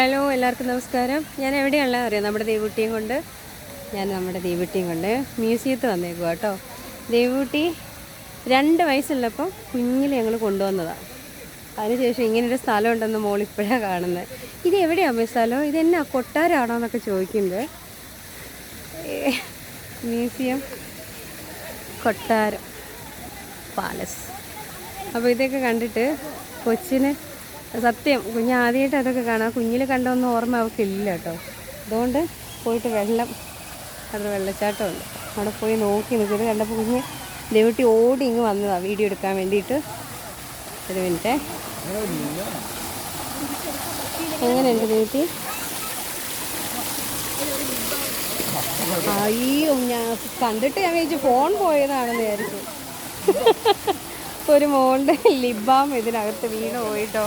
Hello എല്ലാവർക്കും നമസ്കാരം. ഞാൻ എവിടെയാണ് അറിയാം നമ്മുടെ ദേവൂട്ടിയും കൊണ്ട്. ഞാൻ നമ്മുടെ ദേവൂട്ടിയും കൊണ്ട് മ്യൂസിയത്തിൽ വന്നേക്കുക കേട്ടോ. ദേവൂട്ടി രണ്ട് വയസ്സുള്ളപ്പോൾ കുഞ്ഞിൽ ഞങ്ങൾ കൊണ്ടുവന്നതാണ് അതിനുശേഷം ഇങ്ങനൊരു സ്ഥലം ഉണ്ടെന്ന് മോൾ ഇപ്പോഴാണ് കാണുന്നത് ഇത് എവിടെയാണ് ഈ സ്ഥലം? ഇതെന്നാ കൊട്ടാരാണോ എന്നൊക്കെ ചോദിക്കുന്നത് മ്യൂസിയം കൊട്ടാരം പാലസ്. അപ്പോൾ ഇതൊക്കെ കണ്ടിട്ട് കൊച്ചിന് സത്യം കുഞ്ഞ് ആദ്യമായിട്ട് അതൊക്കെ കാണാം. കുഞ്ഞിൽ കണ്ടൊന്നും ഓർമ്മ അവൾക്കില്ല കേട്ടോ. അതുകൊണ്ട് പോയിട്ട് വെള്ളം അത് വെള്ളച്ചാട്ടമുണ്ട്. അവിടെ പോയി നോക്കി നിൽക്കുന്നത് കണ്ടപ്പോൾ കുഞ്ഞ് ദേവട്ടി ഓടി ഇങ്ങ് വന്നതാണ് വീഡിയോ എടുക്കാൻ വേണ്ടിയിട്ട്. ഒരു മിനിറ്റേ. എങ്ങനെയുണ്ട് ദേവട്ടി? അയ്യോ ഞാൻ കണ്ടിട്ട് ഞാൻ വിചാരിച്ചു ഫോൺ പോയതാണെന്ന് വിചാരിച്ചു. ഒരു മോളുടെ ലിബാം ഇതിനകത്ത് വീണ് പോയിട്ടോ.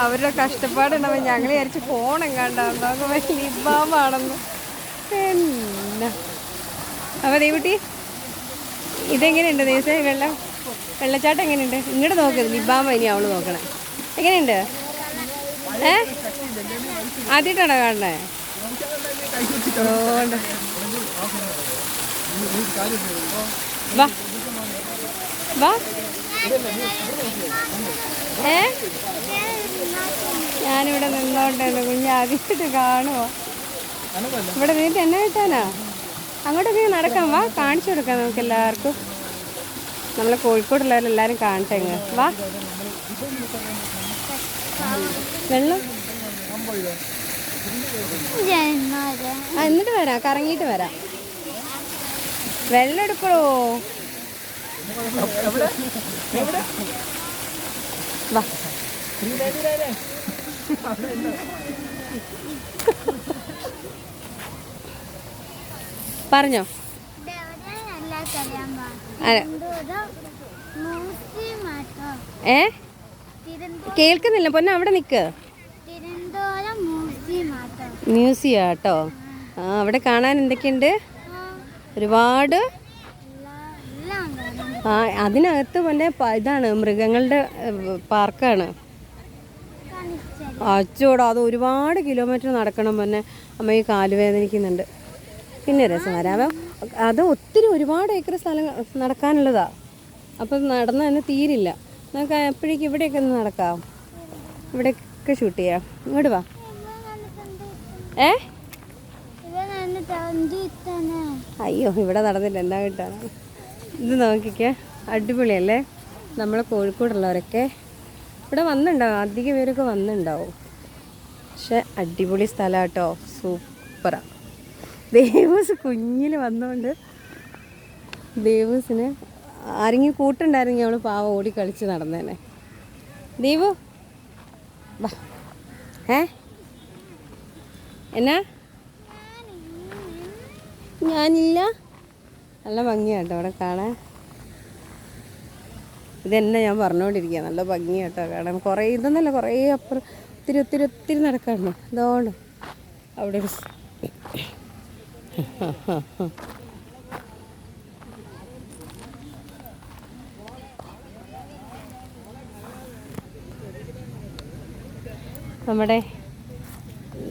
അവരുടെ കഷ്ടപ്പാടുണ്ടാവും ഞങ്ങൾ വിചാരിച്ച് ഫോൺ എങ്ങാണ്ടാവും നോക്കുമ്പോൾ ലിബാമാണെന്ന്. പിന്നെ. അപ്പോൾ ദൈവട്ടി ഇതെങ്ങനെയുണ്ട് ദേശേ വെള്ളം? വെള്ളച്ചാട്ടം എങ്ങനെയുണ്ട്? ഇങ്ങോട്ട് നോക്കരുത് ലിബാമ ഇനി അവൾ നോക്കണേ. എങ്ങനെയുണ്ട്? ഏ? ആദ്യമായിട്ടാണോ കാണണേ? വാ. വാ. ഏ? ഞാനിവിടെ നിന്നോണ്ടാണ് കുഞ്ഞ് ആദ്യമായിട്ട് കാണുമോ ഇവിടെ നിന്നിട്ട് എന്നെ കിട്ടാനാ? അങ്ങോട്ടൊക്കെ നടക്കാം. വാ കാണിച്ചു കൊടുക്കാം നമുക്ക് എല്ലാവർക്കും. നമ്മളെ കോഴിക്കോടുള്ളവരെല്ലാവരും കാണട്ടെ ഇങ്ങ്. വാ. വെള്ളം? എന്നിട്ട് വരാം. കറങ്ങിയിട്ട് വരാം. വെള്ളം എടുക്കണോ? പറഞ്ഞോ. ഏ? കേൾക്കുന്നില്ല. പൊന്നെ അവിടെ നിക്ക്. മ്യൂസിയാട്ടോ മ്യൂസിയം ആട്ടോ മ്യൂസിയം ആ അവിടെ കാണാൻ എന്തൊക്കെയുണ്ട്? ഒരുപാട് അതിനകത്ത് പിന്നെ ഇതാണ് മൃഗങ്ങളുടെ പാർക്കാണ്. അച്ചോടാ അത് ഒരുപാട് കിലോമീറ്റർ നടക്കണം പിന്നെ അമ്മ ഈ കാലുവേദനിക്കുന്നുണ്ട്. പിന്നെ രസം അത് ഒത്തിരി ഒരുപാട് ഏക്കർ സ്ഥലം നടക്കാനുള്ളതാ. അപ്പം നടന്ന് തന്നെ തീരില്ല. നമുക്ക് എപ്പോഴേക്കും ഇവിടെയൊക്കെ ഒന്ന് നടക്കാം. ഇവിടെയൊക്കെ ഷൂട്ട് ചെയ്യാം. ഇങ്ങോട്ട് വാ. ഏ? അയ്യോ ഇവിടെ നടന്നില്ല. എന്താ കിട്ടാണ് ഇത് നോക്കിക്കേ അടിപൊളിയല്ലേ? നമ്മളെ കോഴിക്കോടുള്ളവരൊക്കെ ഇവിടെ വന്നിട്ടുണ്ടാവും അധിക പേരൊക്കെ വന്നിട്ടുണ്ടാവും പക്ഷെ അടിപൊളി സ്ഥലം കേട്ടോ സൂപ്പറാണ് ദേവൂസ് കുഞ്ഞിൽ വന്നുകൊണ്ട് ദേവൂസിന് ആരെങ്കിലും കൂട്ടുണ്ടായിരുന്നെങ്കിൽ അവൾ പാവ ഓടി കളിച്ച് നടന്നേനെ. വാ. ഏ? എന്നാ? ഞാനില്ല. നല്ല ഭംഗിയാട്ടോ അവിടെ കാണാൻ. ഇതെന്നെ ഞാൻ പറഞ്ഞുകൊണ്ടിരിക്കുക നല്ല ഭംഗിയാട്ടോ കാണാൻ. കുറേ ഇതൊന്നല്ല കുറേ അപ്പുറം ഒത്തിരി ഒത്തിരി ഒത്തിരി നടക്കാണ് ഇതോണ്ട് അവിടെ ഒരു നമ്മുടെ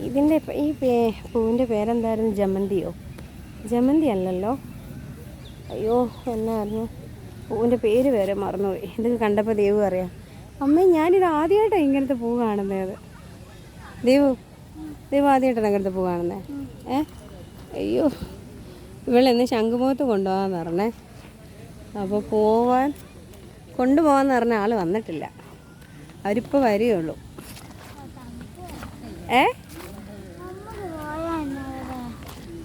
ഇതിന്റെ ഈ പേ പൂവിന്റെ പേരെന്തായിരുന്നു? ജമന്തിയോ? ജമന്തി അല്ലല്ലോ. അയ്യോ എന്നായിരുന്നു പൂവിന്റെ പേര് വരെ മറന്നുപോയി. ഇത് കണ്ടപ്പോൾ ദേവു അറിയാം അമ്മ ഞാനിത് ആദ്യമായിട്ടാണ് ഇങ്ങനത്തെ പൂ കാണുന്നത് ദേവു ദേവു ആദ്യമായിട്ടാണ് ഇങ്ങനത്തെ പൂ കാണുന്നത് ഏ? അയ്യോ ഇവളെന്ന് ശംഖുമുഖത്ത് കൊണ്ടുപോകാമെന്ന് പറഞ്ഞേ. അപ്പോൾ പോവാൻ കൊണ്ടുപോകാമെന്ന് പറഞ്ഞ ആൾ വന്നിട്ടില്ല. അവരിപ്പോൾ വരികയുള്ളൂ. ഏ?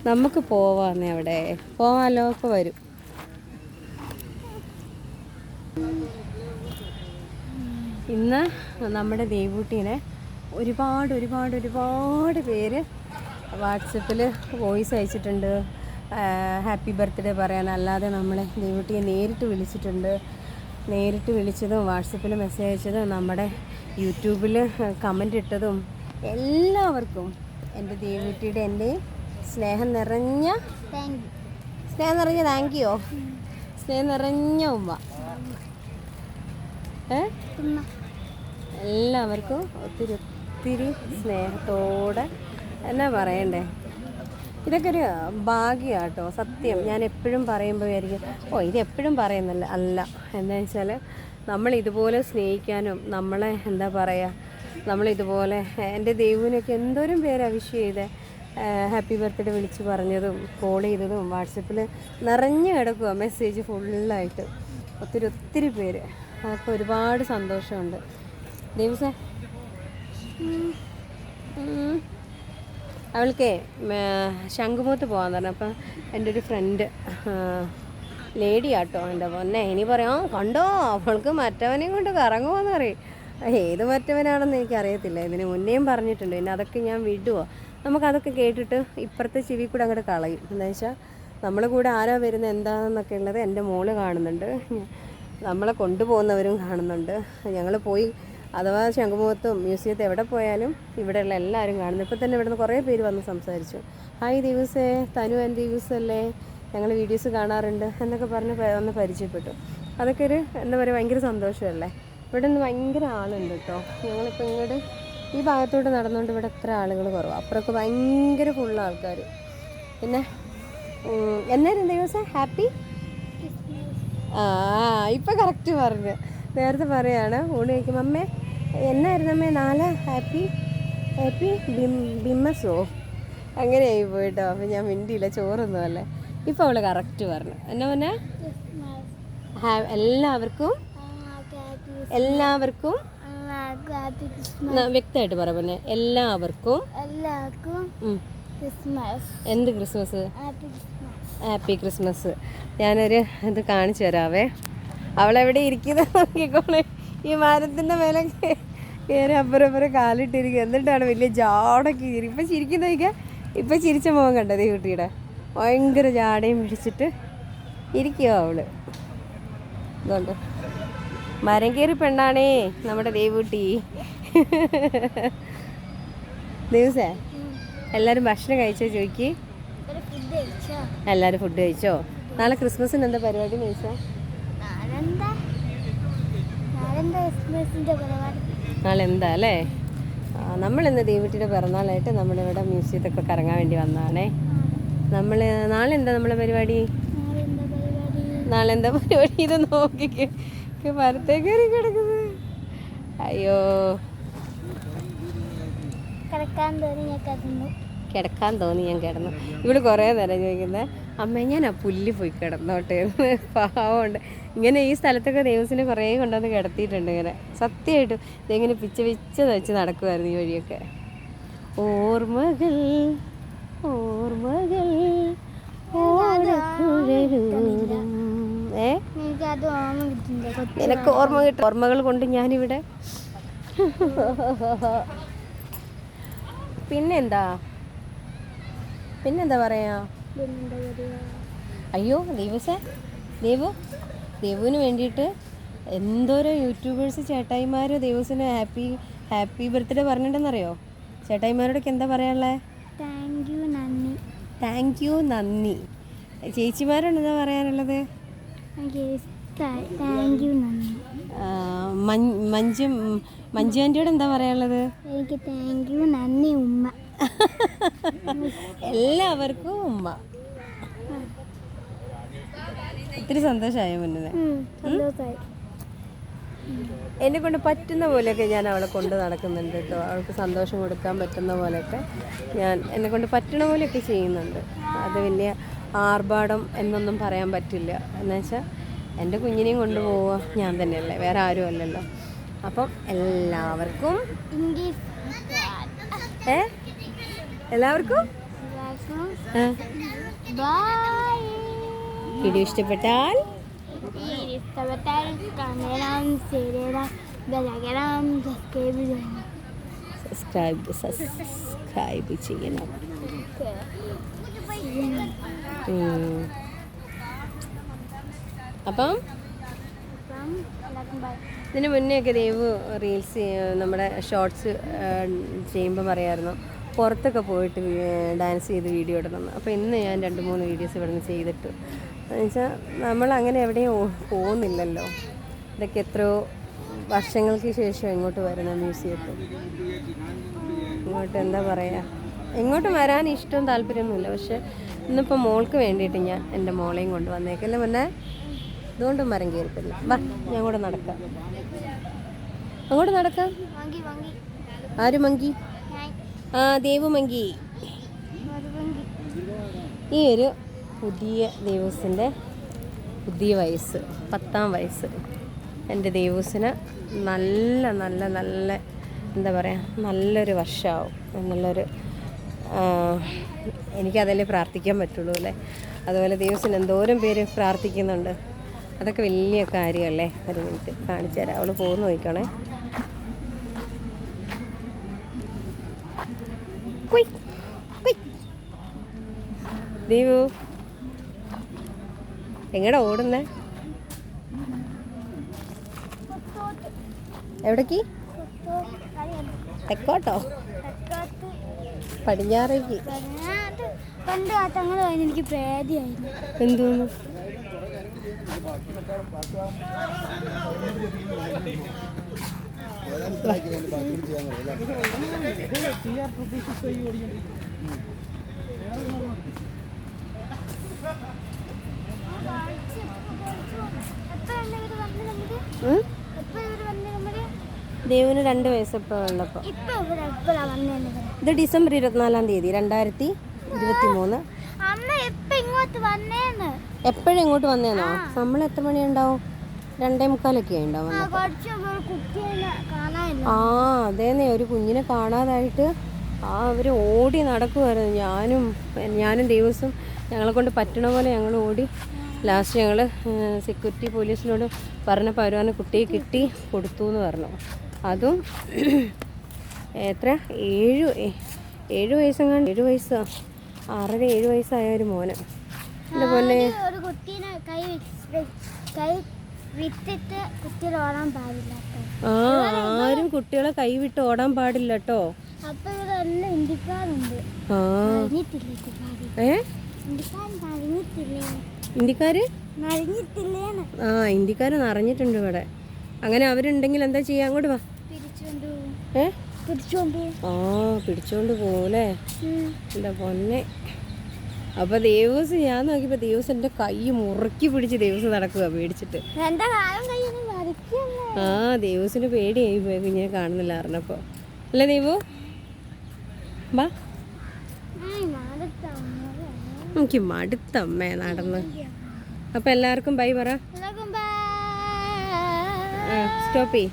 നമുക്ക് പോവാന്നേ അവിടെ. പോവാലോ ഇപ്പോൾ വരും. ഇന്ന് നമ്മുടെ ദേവൂട്ടീനെ ഒരുപാട് ഒരുപാട് ഒരുപാട് പേര് വാട്സപ്പിൽ വോയിസ് അയച്ചിട്ടുണ്ട്. ഹാപ്പി ബർത്ത്ഡേ പറയാൻ. അല്ലാതെ നമ്മളെ ദേവൂട്ടിയെ നേരിട്ട് വിളിച്ചിട്ടുണ്ട്. നേരിട്ട് വിളിച്ചതും വാട്സപ്പിൽ മെസ്സേജ് അയച്ചതും നമ്മുടെ യൂട്യൂബിൽ കമന്റ് ഇട്ടതും എല്ലാവർക്കും എന്റെ ദേവൂട്ടിയുടെ എന്റെ സ്നേഹം നിറഞ്ഞ സ്നേഹം നിറഞ്ഞ താങ്ക് യു. സ്നേഹം നിറഞ്ഞ ഉമ്മ. എല്ലാവർക്കും ഒത്തിരി ഒത്തിരി സ്നേഹത്തോടെ എന്നാ പറയണ്ടേ? ഇതൊക്കെ ഒരു ഭാഗ്യമാട്ടോ സത്യം. ഞാൻ എപ്പോഴും പറയുമ്പോൾ വിചാരിക്കും ഓ ഇത് എപ്പോഴും പറയുന്നല്ല അല്ല. എന്താ വെച്ചാൽ നമ്മൾ ഇതുപോലെ സ്നേഹിക്കാനും നമ്മളെ എന്താ പറയുക നമ്മളിതുപോലെ എന്റെ ദൈവനൊക്കെ എന്തോരം പേര് വിഷ് ചെയ്ത് ഹാപ്പി ബർത്ത്ഡേ വിളിച്ച് പറഞ്ഞതും കോൾ ചെയ്തതും വാട്സപ്പിൽ നിറഞ്ഞു കിടക്കുക മെസ്സേജ് ഫുള്ളായിട്ട്. ഒത്തിരി ഒത്തിരി പേര്. അതൊക്കെ ഒരുപാട് സന്തോഷമുണ്ട്. ദേവസേ. അവൾക്കേ ശംഖുമുഖത്ത് പോകാൻ പറഞ്ഞു. അപ്പം എന്റെ ഒരു ഫ്രണ്ട് ലേഡി ആട്ടോ എന്റെ പൊന്നെ. ഇനി പറയാം കണ്ടോ? അവൾക്ക് മറ്റവനെയും കൊണ്ട് കറങ്ങുമോയെന്ന് പറയും. ഏത് മറ്റവനാണെന്ന് എനിക്കറിയത്തില്ല. ഇതിന് മുന്നേയും പറഞ്ഞിട്ടുണ്ട്. പിന്നെ അതൊക്കെ ഞാൻ വിടുവോ? നമുക്കതൊക്കെ കേട്ടിട്ട് ഇപ്പുറത്തെ ചെവി കൂടെ അങ്ങോട്ട് കളയും. എന്താ വെച്ചാൽ നമ്മളെ കൂടെ ആരാ വരുന്നത് എന്താണെന്നൊക്കെ ഉള്ളത് എന്റെ മോൾ കാണുന്നുണ്ട്. നമ്മളെ കൊണ്ടുപോകുന്നവരും കാണുന്നുണ്ട്. ഞങ്ങൾ പോയി അഥവാ ശംഖുമുഖത്തും മ്യൂസിയത്തും എവിടെ പോയാലും ഇവിടെയുള്ള എല്ലാവരും കാണുന്നു. ഇപ്പം തന്നെ ഇവിടുന്ന് കുറേ പേര് വന്ന് സംസാരിച്ചു. ഹായ് ദിവസേ തനു എൻ ദിവസല്ലേ ഞങ്ങൾ വീഡിയോസ് കാണാറുണ്ട് എന്നൊക്കെ പറഞ്ഞ് ഒന്ന് പരിചയപ്പെട്ടു. അതൊക്കെ ഒരു എന്താ പറയുക ഭയങ്കര സന്തോഷമല്ലേ? ഇവിടെ നിന്ന് ഭയങ്കര ആളുണ്ട് കേട്ടോ. ഞങ്ങളിപ്പോൾ ഇങ്ങോട്ട് ഈ ഭാഗത്തോട്ട് നടന്നുകൊണ്ട് ഇവിടെ എത്ര ആളുകൾ കുറവാണ് അപ്പുറമൊക്കെ ഭയങ്കര ഫുൾ ആൾക്കാർ പിന്നെ എന്നായിരുന്നു ദിവസം ഹാപ്പി ആ ഇപ്പം കറക്റ്റ് പറഞ്ഞു. നേരത്തെ പറയാണ് ഊണ് കഴിക്കുമ്പോൾ അമ്മേ എന്നായിരുന്നു അമ്മേ നാളെ? ഹാപ്പി ഹാപ്പി ബിം ബിമ്മസോ അങ്ങനെയായി പോയിട്ടോ. അപ്പം ഞാൻ മിണ്ടിയില്ല ചോറൊന്നും അല്ലേ. ഇപ്പം അവൾ കറക്റ്റ് പറഞ്ഞു. എന്നാ പറഞ്ഞാൽ ഹാ- എല്ലാവർക്കും? എല്ലാവർക്കും? വ്യക്തമായിട്ട് പറ പിന്നെ എല്ലാവർക്കും? എല്ലാവർക്കും. എന്ത് ക്രിസ്മസ്? Happy Christmas. ഞാനൊരു ഇത് കാണിച്ചു തരാവേ. അവളെവിടെ ഇരിക്കുന്നത് നോക്കിക്കോളെ. ഈ മരത്തിന്റെ മേലെ കയറി അപ്പുറം അപ്പുറം കാലിട്ടിരിക്കുക എന്നിട്ടാണ് വലിയ ജാടൊക്കെ കീറി. ഇപ്പം ചിരിക്കുന്ന നോക്കിയാൽ ഇപ്പം ചിരിച്ച മുഖം കണ്ടത് ഈ കുട്ടിയുടെ? ഭയങ്കര ജാടയും പിടിച്ചിട്ട് ഇരിക്കുക അവൾ. ഇതുകൊണ്ട് മരം കയറി പെണ്ണാണേ നമ്മുടെ ദേവൂട്ടി. ദിവസേ? എല്ലാവരും ഭക്ഷണം കഴിച്ചോ ചോദിക്ക് എല്ലാരും ഫുഡ് കഴിച്ചോ? എല്ലാവരും ഫുഡ് കഴിച്ചോ? നാളെ ക്രിസ്മസിന് എന്താ പരിപാടി നാളെ എന്താ അല്ലേ? നമ്മൾ ഇന്ന് ദേവുട്ടിയുടെ പിറന്നാളായിട്ട് നമ്മളിവിടെ മ്യൂസിയത്തൊക്കെ കറങ്ങാൻ വേണ്ടി വന്നതാണേ. നമ്മൾ നാളെ എന്താ നമ്മളെ പരിപാടി? നാളെന്താ പരിപാടി? നാളെ എന്താ പരിപാടി? ഇത് നോക്കിക്ക്. മരത്തേ കയറി കിടക്കുന്നത്. അയ്യോ. കിടക്കാൻ തോന്നി ഞാൻ കിടന്നു. കിടക്കാൻ തോന്നി ഞാൻ കിടന്നു. ഇവൾ കുറേ നേരം ചോദിക്കുന്നത് അമ്മ ഞാൻ ആ പുല്ല് പോയി കിടന്നോട്ടെ പാവമുണ്ട്. ഇങ്ങനെ ഈ സ്ഥലത്തൊക്കെ ദൈവസിനെ കുറേ കൊണ്ടുവന്ന് കിടത്തിയിട്ടുണ്ട് ഇങ്ങനെ. സത്യമായിട്ടും ഇതിങ്ങനെ പിച്ച പിച്ച വെച്ച് നടക്കുമായിരുന്നു ഈ വഴിയൊക്കെ. ഓർമ്മകൾ ഓർമ്മകൾ. ഏ? നിനക്ക് ഓർമ്മ കിട്ടും. ഓർമ്മകൾ കൊണ്ട് ഞാനിവിടെ. പിന്നെന്താ? പിന്നെന്താ പറയാ? അയ്യോ ദേവസേ ദേവു ദേവുവിന് വേണ്ടിയിട്ട് എന്തോരം യൂട്യൂബേഴ്സ് ചേട്ടായിമാർ ദേവസിന് ഹാപ്പി ഹാപ്പി ബർത്ത്ഡേ പറഞ്ഞിട്ടുണ്ടെന്നറിയോ? ചേട്ടായിമാരോടൊക്കെ എന്താ പറയാനുള്ളത് താങ്ക് യു നന്ദി. താങ്ക് യു നന്ദി. ചേച്ചിമാരോട് എന്താ പറയാനുള്ളത്? താങ്ക് യു നന്ദി. മഞ്ജു മഞ്ജു ആന്റിയോട് എന്താ പറയാനുള്ളത്? എനിക്ക് താങ്ക് യു നന്ദി ഉമ്മ. എല്ലാവർക്കും ഉമ്മ. ഒത്തിരി സന്തോഷമായ മുന്നേ. എന്നെ കൊണ്ട് പറ്റുന്ന പോലെയൊക്കെ ഞാൻ അവളെ കൊണ്ട് നടക്കുന്നുണ്ട് കേട്ടോ. അവൾക്ക് സന്തോഷം കൊടുക്കാൻ പറ്റുന്ന പോലെയൊക്കെ ഞാൻ എന്നെ കൊണ്ട് പറ്റണ പോലെയൊക്കെ ചെയ്യുന്നുണ്ട്. അത് വലിയ ആർഭാടം എന്നൊന്നും പറയാൻ പറ്റില്ല. എന്ന് വെച്ചാൽ എന്റെ കുഞ്ഞിനെയും കൊണ്ടുപോവുക ഞാൻ തന്നെയല്ലേ വേറെ ആരും അല്ലല്ലോ. അപ്പം എല്ലാവർക്കും ഏ? എല്ലാവർക്കും? വീഡിയോ ഇഷ്ടപ്പെട്ടാൽ ഇഷ്ടപ്പെട്ടാൽ സബ്സ്ക്രൈബ് ചെയ്യണം. സബ്സ്ക്രൈബ് ചെയ്യണം. അപ്പം ഇതിന് മുന്നേ ഒക്കെ ദേവ് റീൽസ് നമ്മുടെ ഷോർട്സ് ചെയ്യുമ്പോൾ പറയായിരുന്നു. പുറത്തൊക്കെ പോയിട്ട് ഡാൻസ് ചെയ്ത് വീഡിയോ ഇടണം. അപ്പോൾ ഇന്ന് ഞാൻ രണ്ട് മൂന്ന് വീഡിയോസ് ഇവിടെ നിന്ന് ചെയ്തിട്ടു എന്നുവെച്ചാൽ നമ്മൾ അങ്ങനെ എവിടെയും പോകുന്നില്ലല്ലോ. ഇതൊക്കെ എത്രയോ വർഷങ്ങൾക്ക് ശേഷം ഇങ്ങോട്ട് വരുന്ന മ്യൂസിയത്തിൽ ഇങ്ങോട്ട് എന്താ പറയുക ഇങ്ങോട്ട് വരാൻ ഇഷ്ടവും താല്പര്യമൊന്നുമില്ല. പക്ഷെ ഇന്നിപ്പോൾ മോൾക്ക് വേണ്ടിയിട്ട് ഞാൻ എന്റെ മോളെയും കൊണ്ടുവന്നേക്കല്ലേ മുന്നേ? ഇതുകൊണ്ട് മരം കയറിപ്പില്ല വാ ഞാൻ കൂടെ നടക്കാം. അങ്ങോട്ട് നടക്കാം. ആര് മങ്കി? ആ ദേവ് മങ്കി. ഈ ഒരു പുതിയ ദേവൂസിന്റെ പുതിയ വയസ്സ് പത്താം വയസ്സ്. എന്റെ ദേവൂസിന് നല്ല നല്ല നല്ല എന്താ പറയുക നല്ലൊരു വർഷമാവും എന്നുള്ളൊരു എനിക്കതല്ലേ പ്രാർത്ഥിക്കാൻ പറ്റുള്ളൂ അല്ലേ? അതുപോലെ ദേവസിന് എന്തോരം പേര് പ്രാർത്ഥിക്കുന്നുണ്ട്. അതൊക്കെ വലിയ കാര്യമല്ലേ? ഒരു മിനിറ്റ് കാണിച്ചു തരാം. അവൾ പോകുന്നു നോക്കണേ ദീപു. എങ്ങടെ ഓടുന്നേ? എവിടേക്ക്? തെക്കോട്ടോ? പടിഞ്ഞാറേക്ക്. അത് പണ്ട് ആ തങ്ങൾ കഴിഞ്ഞ് എനിക്ക് പേടിയായിരുന്നു. എന്തോന്നു? ദേവിന് രണ്ട് വയസ്സപ്പോൾ ഉള്ളപ്പോൾ ഇത് ഡിസംബർ ഇരുപത്തിനാലാം തീയതി രണ്ടായിരത്തി ഇരുപത്തി മൂന്ന് അമ്മ എപ്പോ ഇങ്ങോട്ട് വന്നേന്ന്? എപ്പോഴും ഇങ്ങോട്ട് വന്നേന്നോ? നമ്മൾ എത്ര മണി ഉണ്ടാവും രണ്ടേ മുക്കാലൊക്കെ ഉണ്ടാവും ആ അതേന്നെ ഒരു കുഞ്ഞിനെ കാണാതായിട്ട് ആ അവർ ഓടി നടക്കുമായിരുന്നു ഞാനും ഞാനും ദിവസം ഞങ്ങളെ കൊണ്ട് പറ്റണ പോലെ ഞങ്ങൾ ഓടി. ലാസ്റ്റ് ഞങ്ങൾ സെക്യൂരിറ്റി പോലീസിനോട് പറഞ്ഞപ്പോൾ അവർ പറഞ്ഞു കുട്ടിയെ കിട്ടി കൊടുത്തു എന്ന് പറഞ്ഞു. അതും എത്ര? ഏഴ് ഏഴ് വയസ്സെങ്ങാണ്ട് ഏഴ് വയസ്സാ? ആറര ഏഴ് വയസ്സായ ഒരു മോന്. എന്റെ പൊന്നെ. ഒരു- ഒരു കുട്ടീനെ കൈ കൈ വിട്ടിട്ട് കുട്ടികൾ ഓടാൻ പാടില്ല കേട്ടോ. ആ ആരും കുട്ടികളെ കൈവിട്ട് ഓടാൻ പാടില്ല കേട്ടോ ഇന്ത്യക്കാര് ആ. ഇന്ത്യക്കാര് നിറഞ്ഞിട്ടുണ്ട് ഇവിടെ. അങ്ങനെ അവരുണ്ടെങ്കിൽ എന്താ ചെയ്യാൻ അങ്ങോട്ട് വാ. പിടിച്ചോണ്ട് ആ പിടിച്ചോണ്ട് പോകൂലേ ഉം. എന്റെ പൊന്നെ. അപ്പൊ ദേവസ് ഞാൻ നോക്കിയപ്പോ ദേവസ് എന്റെ കൈ മുറുക്കി പിടിച്ച് ദേവസ് നടക്കുക പേടിച്ചിട്ട്. എന്റെ ആ ദേവസിന് പേടിയായി പോയി കുഞ്ഞിനെ കാണുന്നില്ല അറിഞ്ഞപ്പോ. അല്ലേ ദേവു? എനിക്ക് മടുത്തമ്മേ നടന്ന്. അപ്പൊ എല്ലാവർക്കും ബൈ പറ. സ്റ്റോപ്പ് ചെയ്